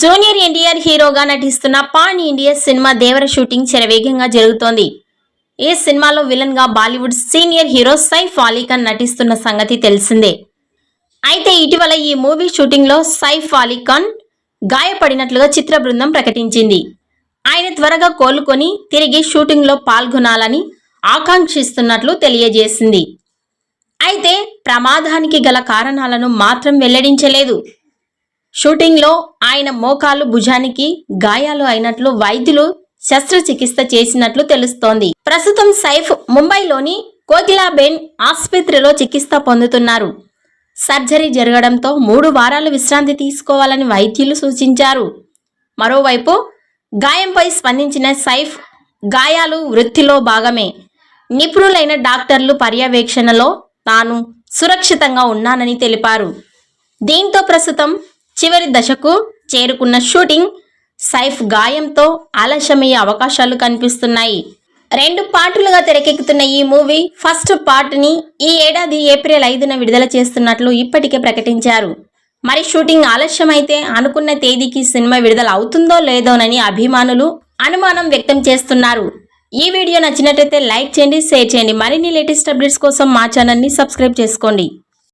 Junior NTR హీరోగా నటిస్తున్న pan India cinema Devara shooting శరవేగంగా జరుగుతోంది. ఈ సినిమాలో విలన్గా Bollywood senior hero Saif Ali Khan నటిస్తున్న సంగతి తెలిసిందే. అయితే ఇటీవల ఈ మూవీ షూటింగ్లో సైఫ్ అలీ ఖాన్ గాయపడినట్లుగా చిత్ర బృందం ప్రకటించింది. ఆయన త్వరగా కోలుకొని తిరిగి షూటింగ్లో పాల్గొనాలని ఆకాంక్షిస్తున్నట్లు తెలియజేసింది. అయితే ప్రమాదానికి గల కారణాలను మాత్రం వెల్లడించలేదు. షూటింగ్లో ఆయన మోకాలు భుజానికి గాయాలు అయినట్లు వైద్యులు శస్త్రచికిత్స చేసినట్లు తెలుస్తోంది. ప్రస్తుతం సైఫ్ ముంబైలోని కోకిలాబెన్ ఆసుపత్రిలో చికిత్స పొందుతున్నారు. సర్జరీ జరగడంతో మూడు వారాలు విశ్రాంతి తీసుకోవాలని వైద్యులు సూచించారు. మరోవైపు గాయంపై స్పందించిన సైఫ్ గాయాలు వృత్తిలో భాగమే. నిపుణులైన డాక్టర్లు పర్యవేక్షణలో తాను సురక్షితంగా ఉన్నానని తెలిపారు. దీంతో ప్రస్తుతం చివరి దశకు చేరుకున్న షూటింగ్ సైఫ్ గాయంతో ఆలస్యమయ్యే అవకాశాలు కనిపిస్తున్నాయి. రెండు పార్టులుగా తెరకెక్కుతున్న ఈ మూవీ ఫస్ట్ పార్ట్ని ఈ ఏడాది ఏప్రిల్ ఐదున విడుదల చేస్తున్నట్లు ఇప్పటికే ప్రకటించారు. మరి షూటింగ్ ఆలస్యమైతే అనుకున్న తేదీకి సినిమా విడుదల అవుతుందో లేదోనని అభిమానులు అనుమానం వ్యక్తం చేస్తున్నారు. ఈ వీడియో నచ్చినట్లయితే లైక్ చేయండి షేర్ చేయండి. మరిన్ని లేటెస్ట్ అప్డేట్స్ కోసం మా ఛానల్ని సబ్స్క్రైబ్ చేసుకోండి.